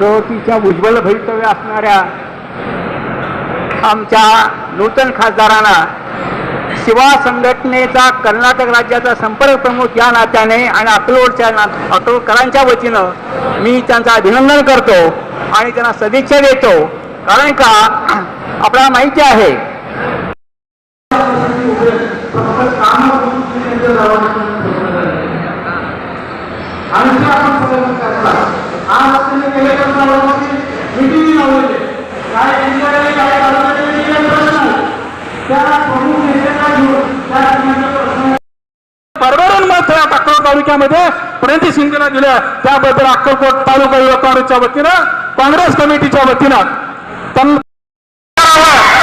देखील प्रवृत्तीच्या उज्ज्वल भवितव्य असणाऱ्या आमच्या नूतन खासदारांना शिवा संघटनेचा कर्नाटक राज्याचा संपर्क प्रमुख या नात्याने आणि अकलोडच्या ना अकलोडकरांच्या वतीनं मी त्यांचं अभिनंदन करतो आणि त्यांना सदिच्छा देतो. कारण का आपल्याला माहिती आहे आणि ते आपण सगळ्यांना करता आज त्यांनी केले तर मिटिंग लावलेले काय जिल्ह्याकडे काय तालुक्याकडे जे प्रश्न आहेत, त्या प्रमुख नेत्यांना घेऊन त्या ठिकाणचे प्रश्न परवरून मत या अक्कलकोट तालुक्यामध्ये प्रणिती शिंदेला दिल्या त्याबद्दल अक्कलकोट तालुका युवक काँग्रेसच्या वतीनं काँग्रेस कमिटीच्या वतीनं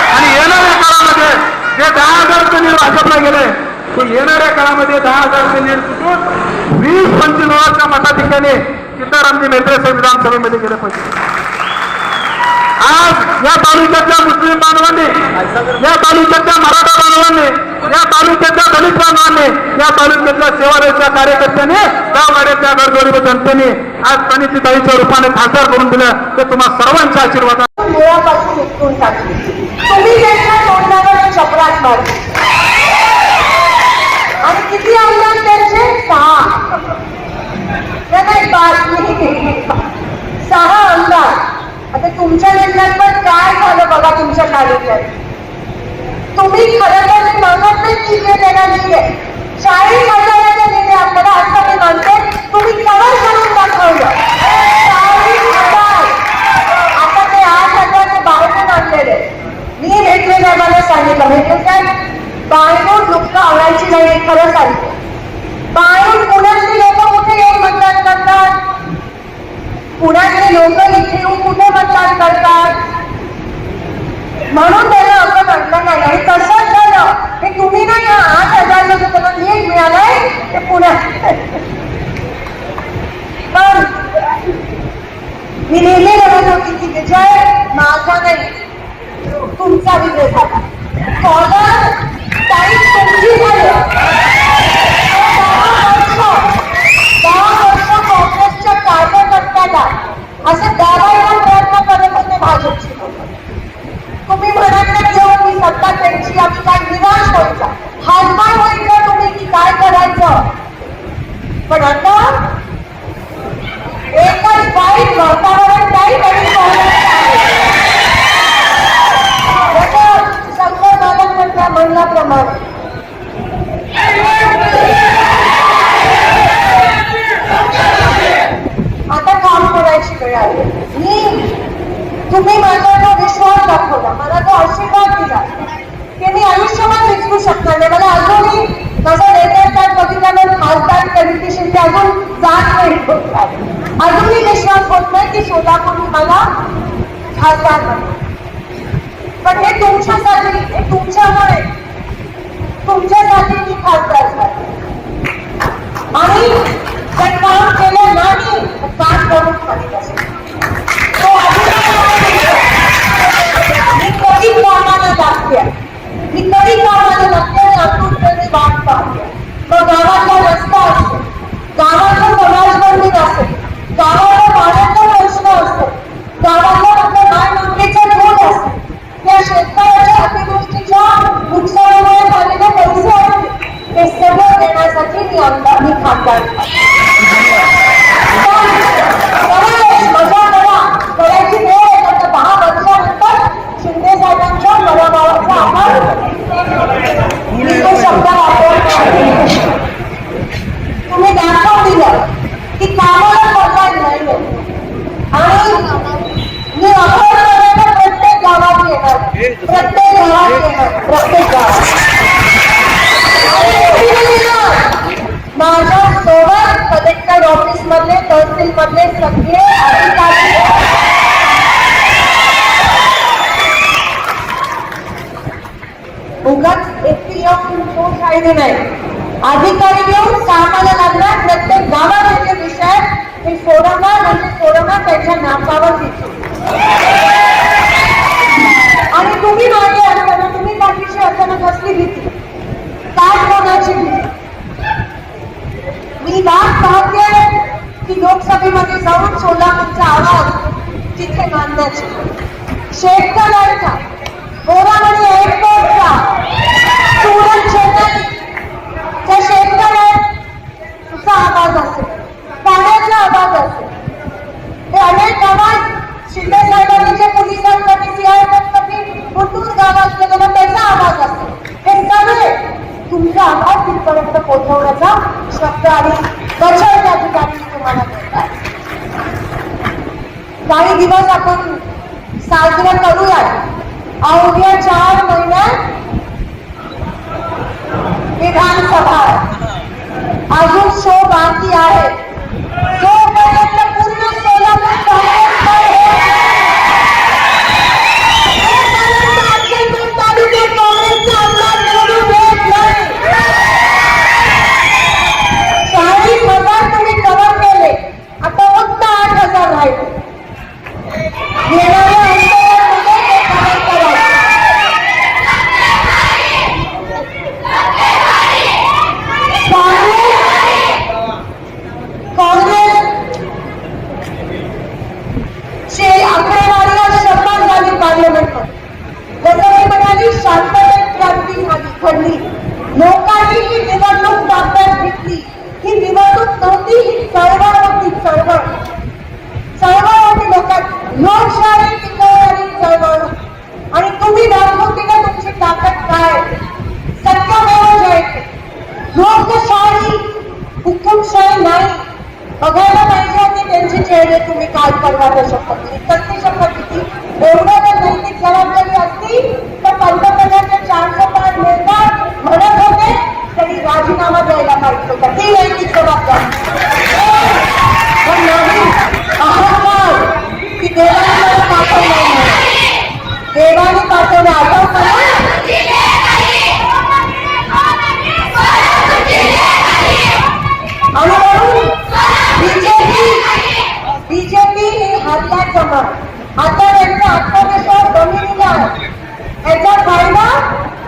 आणि येणाऱ्या काळामध्ये जे दहा हजार रुपये नीड भाजपला गेले ते येणाऱ्या काळामध्ये दहा हजार रुपये नीड वीस पंचवीस मताधिक्याने सीतारामजी मेत्रे साहेब विधानसभेमध्ये गेले पाहिजे आज या तालुक्यातल्या मुस्लिम बांधवांनी या तालुक्यातल्या मराठा बांधवांनी या तालुक्यातल्या दलित बांधवांनी या तालुक्यातल्या सेवालयाच्या कार्यकर्त्यांनी गावगाड्याच्या गरगरीब जनतेने आज प्रणिती ताईच्या रूपाने खासदार करून दिलं तर तुम्हा सर्वांच्या आशीर्वादात मुळापासून तुम्ही त्यांच्या तोंडावर चपराक मारली आणि किती आमदार त्यांचे सहा पाच एक सहा आमदार आता तुमच्या जिल्ह्यात पण काय झालं बघा तुमच्या तालुक्यात तुम्ही खरं तर मी म्हणत नाही की इथे त्यांना दिले चाळीस हजाराचे दिले आपल्याला असं मी म्हणते तुम्ही कवर करून दाखवलं चाळीस हजार आता ते आठ हजारचे बाहेरून आणलेले. मी भेटलेल्या मला सांगितलं. भेटले काय? बाहेरून दुःख आवडायची नाही खरं सांगते. बाहेरून पुण्यातली लोक कुठे येऊन मतदान करतात पुण्यातले लोक इथे येऊन कुठे मतदान करतात? म्हणून त्याला असं म्हटलं नाही. आणि तसंच झालं हे तुम्ही नाही आठ हजार लोक त्याला नीट मिळालंय? ते पुण्यात पण मी नेहमी म्हणत होती की विजय माझा नाही तुमचा विजय झाला. कॉलर ताई तुमची झाली. दहा वर्ष काँग्रेसच्या कार्य काँग्रेसच्या असं दाबायला प्रयत्न करत होते भाजपचे. तुम्ही म्हणाले जेव्हा मी सत्ता त्यांची आम्ही काय निराश व्हायचा. हातपाय व्हायचं तुम्ही की काय करायचं पण आता एकच वाईट वातावरण नाही तरी शंकर बाबांच्या म्हणल्याप्रमाणे आता काम करायची वेळ आली मी तुम्ही माझ्यावर विश्वास दाखवला मला तो आशीर्वाद दिला की मी आयुष्यभर विचरू शकणार नाही मला अजूनही माझा कार्ड बघितल्यावर खासदार कधी शिंदे अजून जात नाही होतात अजूनही विश्वास होत नाही की सोलापूर मला खासदार पण हे तुमच्यासाठी हे तुमच्यामुळे तुमच्यासाठी मी खासदार झाले आणि जर काम केलं नाही तर काम करून खाली बसेल. तो अधिकार मी कधी कामाला लागते मी कधी कामाला लागते आणि आतून वाट पाहते मग गावातला रस्ता असेल गावातलं समाजबंदी असेल गावाला पाण्याचा प्रश्न असेल गावाला आपल्या माय नोकरीचा दूध असेल त्या शेतकऱ्याच्या अतिवृष्टीच्या नुकसानामुळे झालेले पैसे असतील हे सगळं देण्यासाठी मी आमदार मी खासदार पण मजा करा करायची वेळ आहे आता दहा वर्षानंतर शिंदे साहेबांच्या पराभवाचा आपण मी तो शब्द वापरतो तुम्ही दाखवून दिलं की कामाला पडणार नाही आणि मी अभय करायला प्रत्येक गावात येणार प्रत्येक गावात येणार प्रत्येक गावात माझ्या सोबत कलेक्टर ऑफिस मधले तहसील मधले सगळे अधिकारी उगाच एकटी येऊन तो फायदे अधिकारी घेऊन कामाला लागला प्रत्येक गावामध्ये विषय हे सोडवणार म्हणजे सोडवणार त्यांच्या नापावर दिसू. आणि तुम्ही मागे असताना तुम्ही पाठीशी असताना कसली भीती? काय कोणाची भीती? मी वाट पाहते की लोकसभेमध्ये जाऊन सोलापूरचा आवाज तिथे मांडण्याची शेतकऱ्यांचा. गोरामणी एअरपोर्टचा सुरत आवाज असेल पाण्याचा आवाज असेल हे अनेक आवाज शिंदे साहेबांनी जे पोलिसांसाठी सीआरपीएफसाठी मुंडूर गावात केलेला त्याचा आवाज असेल हे सगळे तुमचा आवाज तिथपर्यंत पोहोचवण्याचा शब्द आणि वचन त्या ठिकाणी तुम्हाला मिळतात. काही दिवस आपण साजरा करूयात. अवघ्या चार महिन्यात विधानसभा आहे. अजून शो बाकी आहे जोपर्यंत पूर्ण सोलापूर काँग्रेसकडे जोपर्यंत अक्कलकोट तालुक्यात काँग्रेसचा आमदार निवडून येत नाही चाळीस हजार तुम्ही कव्हर केले आता फक्त आठ हजार राहिले येणाऱ्या अंतरामध्ये ते कव्हर करायचं काँग्रेस काँग्रेस ची आकडेवारी आज शपथ झाली पार्लमेंटमध्ये जसं मी म्हणाली शांततेत क्रांती झाली घडली लोकांनी ही निवडणूक ताब्यात घेतली ही निवडणूक नव्हती ही चळवळ होती चळवळ चळवळ होती लोकांत लोकशाही टिकवणारी चळवळ होती. आणि तुम्ही दाखवून दिलं तुमची ताकद काय आहे. सत्यामेव जयते लोकशाही हुकुमशाही नाही बघायला पाहिजे चेहरे तुम्ही काय करणार त्या शपथविधी सत्य शपथविधी एवढं नैतिक जबाबदारी असती तर पंतप्रधानचे चारशे पाच नेतात म्हणत होते राजीनामा द्यायला पाहिजे होता. ती नैतिक जबाबदारी पण नाही अहंकार की देवाने मला पाठवलं नाही देवाने पाठवलं आठवतं ना आणि म्हणून बीजेपी बीजेपी ही हातात जमा आता त्यांचा आत्मविश्वास जमिनीला आहे याचा फायदा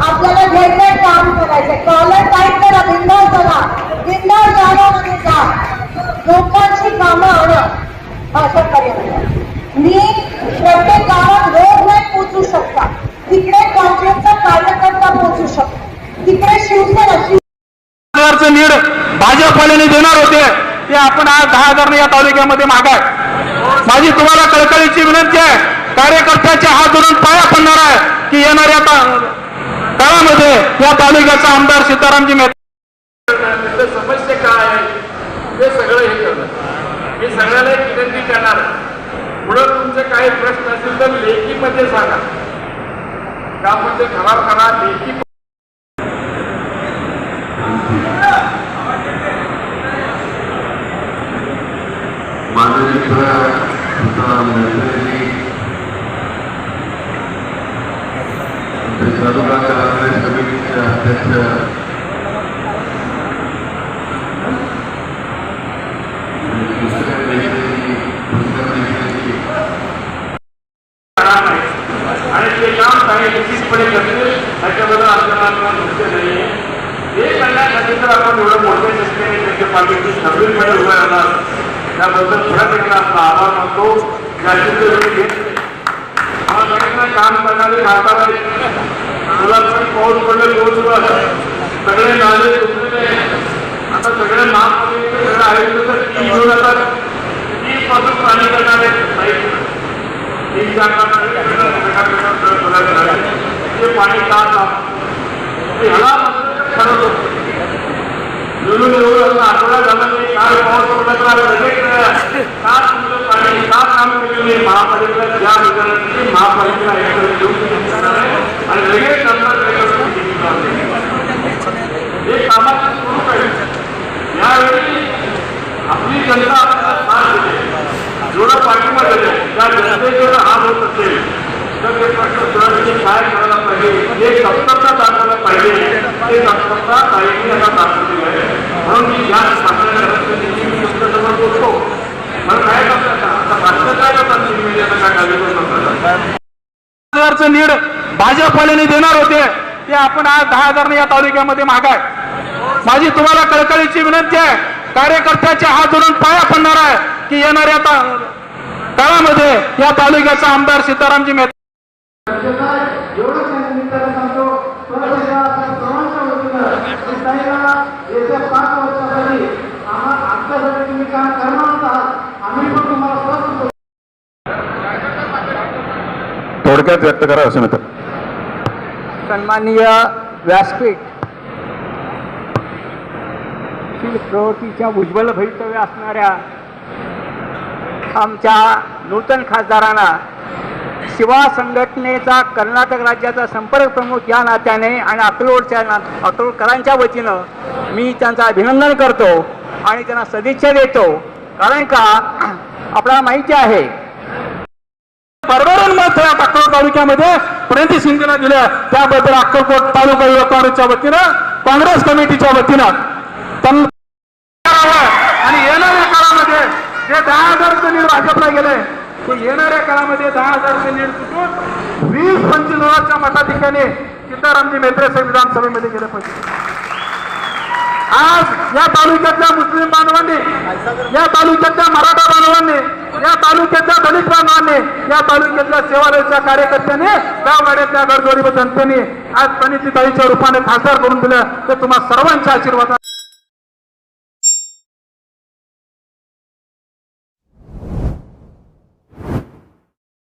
आपल्याला घ्यायचा काम करायचं कॉलर टाईट करा बिंदास करा बिंदास जागामध्ये जा लोकांची कामं आणा. असं पर्यंत मी प्रत्येक गावात रोज नाही पोचू शकता. तिकडे काँग्रेसचा कार्यकर्ता पोचू शकतो. तिकडे शिवसेना शिव लीड भाजपवाल्याने देणार होते ते आपण आज दहा हजार या तालुक्यामध्ये मागाय. माझी तुम्हाला कळकळीची विनंती आहे कार्यकर्त्याचे हात धरून पाया पडणार आहे की येणाऱ्या काळामध्ये या तालुक्याचा आमदार सीतारामजी मेहता त्याचं समस्या काय आहे ते सगळं हे करणार मी सगळ्याला एक विनंती करणार पुढं तुमचे काही प्रश्न असतील तर लेखीमध्ये सांगा. त्यामध्ये खराब करा लेखी माननीय सीताराम मेहते जी तालुका काँग्रेस समितीचे अध्यक्ष दुसऱ्या नेते दुसऱ्या नेत्याची करणार नाही आणि ते काम काही निश्चितपणे करतो त्याच्याबद्दल आपल्याला मुद्दे नाही आहे. हे करण्यासाठी तर आपण एवढं मोठे नसलेले त्यांच्या पार्टीची सर्विसमध्ये उभं राहणार. त्याबद्दल परत एकदा आपला आभार मानतो. ज्याची काम करणारे म्हातारा मला पण पाऊस पडले दिवसभर सगळे नाले आता सगळे नाम सगळं आयुष्य तर ती घेऊन आता ती पासून पाणी करणारे साईड तीन चार ते पाणी का ह्याला ठरवलं निवडून एवढं असं आठवडा झाला नाही. काल पाऊस पडला तर महापालिकेला ज्या महापालिकेला हे देऊ आणि लगेच नंतर हे कामाचं स्वरूप आहे यावेळी आपली जनता आपल्याला साथ देते जेवढं पाठिंबा देते त्या जनतेचे हात होत असेल तर ते प्रश्न सोडवण्यासाठी काय करायला पाहिजे हे सत्तरता दाखवलं पाहिजे ते सत्तरता ताईंनी आता दाखवलेलं आहे म्हणून मी या शासनाच्या तुमच्यासमोर बोलतो मला काय करतात आता राष्ट्र काय करतात तुम्ही मीडियाला काय काळजी करू नका हजारचं नीड भाजपवाल्याने देणार होते ते आपण आज दहा हजार या तालुक्यामध्ये मागाय माझी तुम्हाला कळकळीची विनंती आहे कार्यकर्त्याचे हात जोडून पाया पडणार आहे की येणाऱ्या काळामध्ये या तालुक्याचा आमदार सीतारामजी मेहता एवढंच या निमित्ताने सांगतो परत एकदा आपण सर्वांच्या वतीनं मी ताईला येत्या पाच वर्षासाठी आम्हा आमच्यासाठी तुम्ही काम करणार आहात आम्ही पण तुम्हाला साथ देतो. थोडक्यात व्यक्त करा असं मित्र. सन्माननीय व्यासपीठ. प्रवृत्तीच्या उज्ज्वल भवितव्य असणाऱ्या आमच्या नूतन खासदारांना शिवा संघटनेचा कर्नाटक राज्याचा संपर्क प्रमुख या नात्याने आणि अकलोडच्या ना अकलोडकरांच्या वतीनं मी त्यांचं अभिनंदन करतो आणि त्यांना सदिच्छा देतो. कारण का? आपल्याला माहिती आहे परवरून मत या अक्कलकोट तालुक्यामध्ये प्रणिती शिंदेला दिल्या त्याबद्दल अक्कलकोट तालुका युवक काँग्रेसच्या वतीनं काँग्रेस कमिटीच्या वतीनं. आणि येणाऱ्या काळामध्ये जे दहा हजार रुपये नीड भाजपला गेले ते येणाऱ्या काळामध्ये दहा हजार रुपये नीड कुठून वीस पंचवीस हजारच्या मताधिक्याने सीतारामजी मेत्रे साहेब विधानसभेमध्ये गेले पाहिजे. आज या तालुक्यातल्या मुस्लिम बांधवांनी या तालुक्यातल्या मराठा बांधवांनी या तालुक्यातल्या दलित बांधवांनी या तालुक्यातल्या सेवालयाच्या कार्यकर्त्यांनी गाववाड्यातल्या गडजोडी जनतेने आज प्रणितीताईच्या रूपाने खासदार करून दिलं तर तुम्हा सर्वांच्या आशीर्वाद